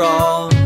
รอ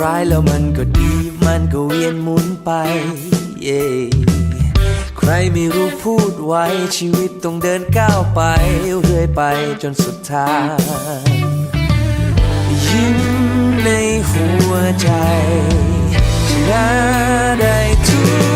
ร้ายแล้วมันก็ดี มันก็เวียนหมุนไป yeah. ใครไม่รู้พูดไว้ชีวิตต้องเดินก้าวไป เรื่อยไปจนสุดทางยิ้มในหัวใจชนะได้ทุก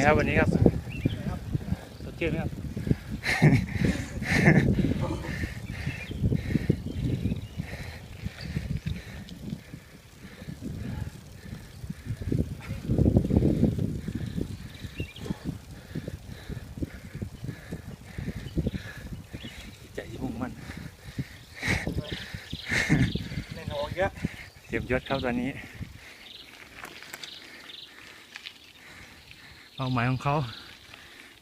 นี่ครับวันนี้ครับสดชื่นไหมครับใจมุ่งมั่นในหนองเยอะเตรียมยศครับตอนนี้ เป้าหมายของเขา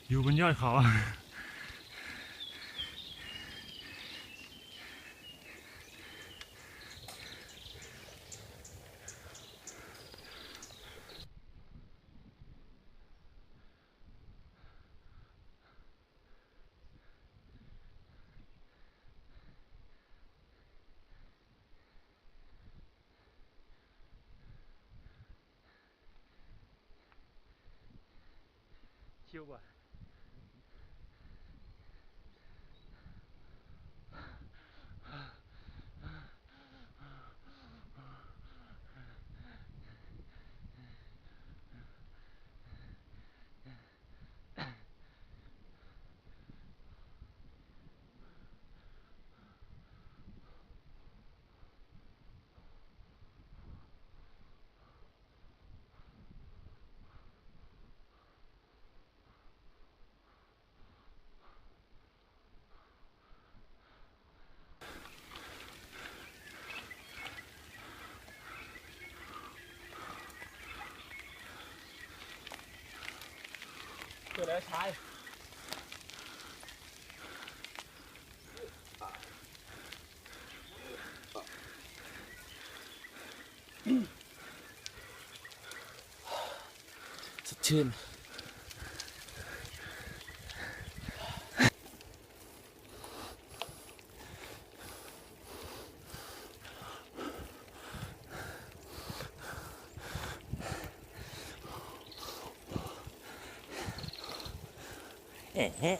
อยู่บนยอดเขา ชิ เกิดอะไรชาย สดชื่น เอ๊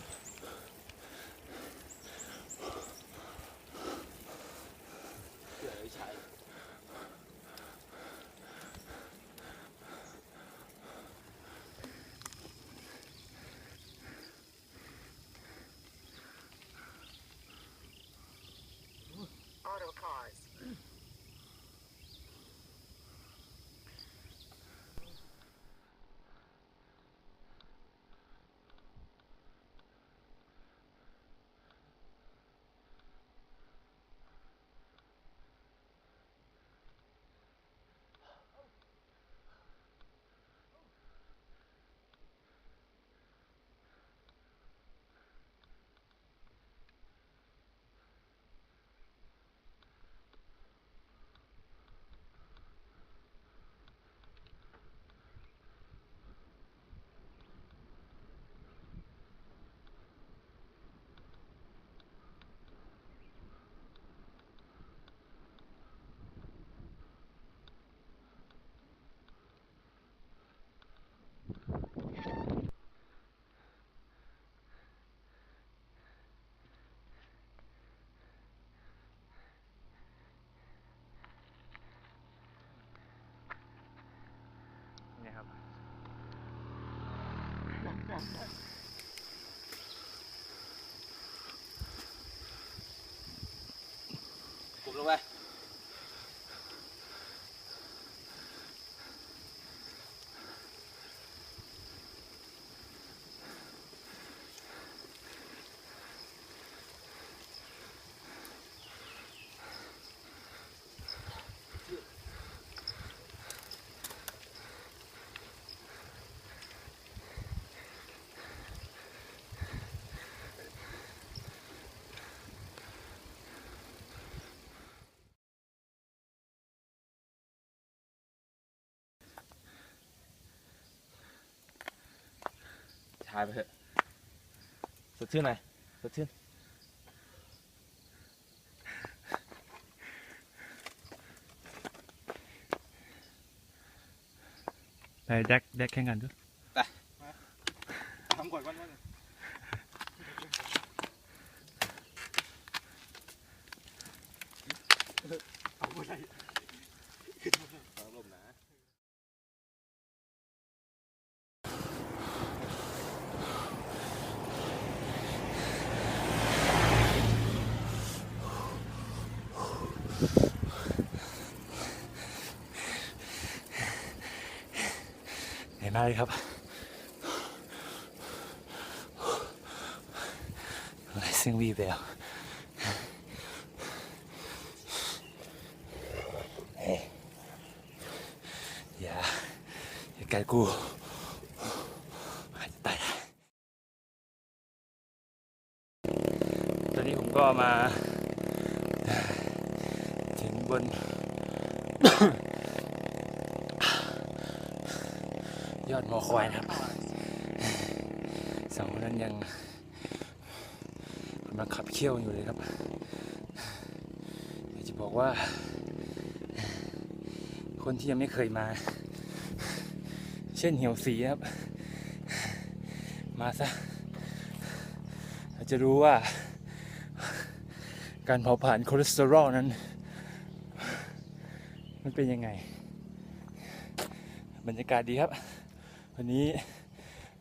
ชายไปเถอะสดชื่นหน่อยสดชื่นไปแดกแดกแข่งกันด้วย ทำก่อนวันวันเอาไปได้ กาย ครับ อะไรซึ่งวีแววเฮ้ยอย่าอย่าใกัดกูตายตอนนี้ผมก็มา ถึงบน ยอดมอควายนะครับสองคนนั้นยังกำลังขับเคี่ยวอยู่เลยครับอยากจะบอกว่า คนที่ยังไม่เคยมา เช่นเหี่ยวสีครับ มาซะอาจจะรู้ว่า การเผาผลาญคอเลสเตอรอลนั้น มันเป็นยังไง บรรยากาศดีครับ วันนี้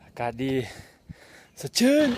อากาศดี สดชื่น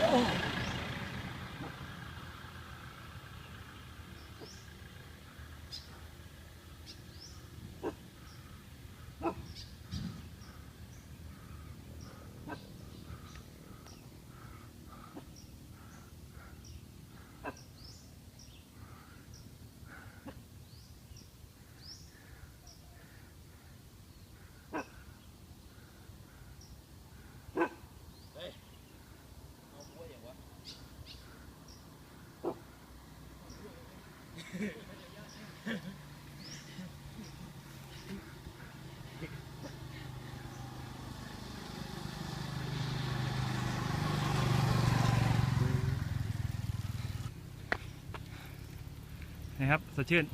นะครับสดชื่น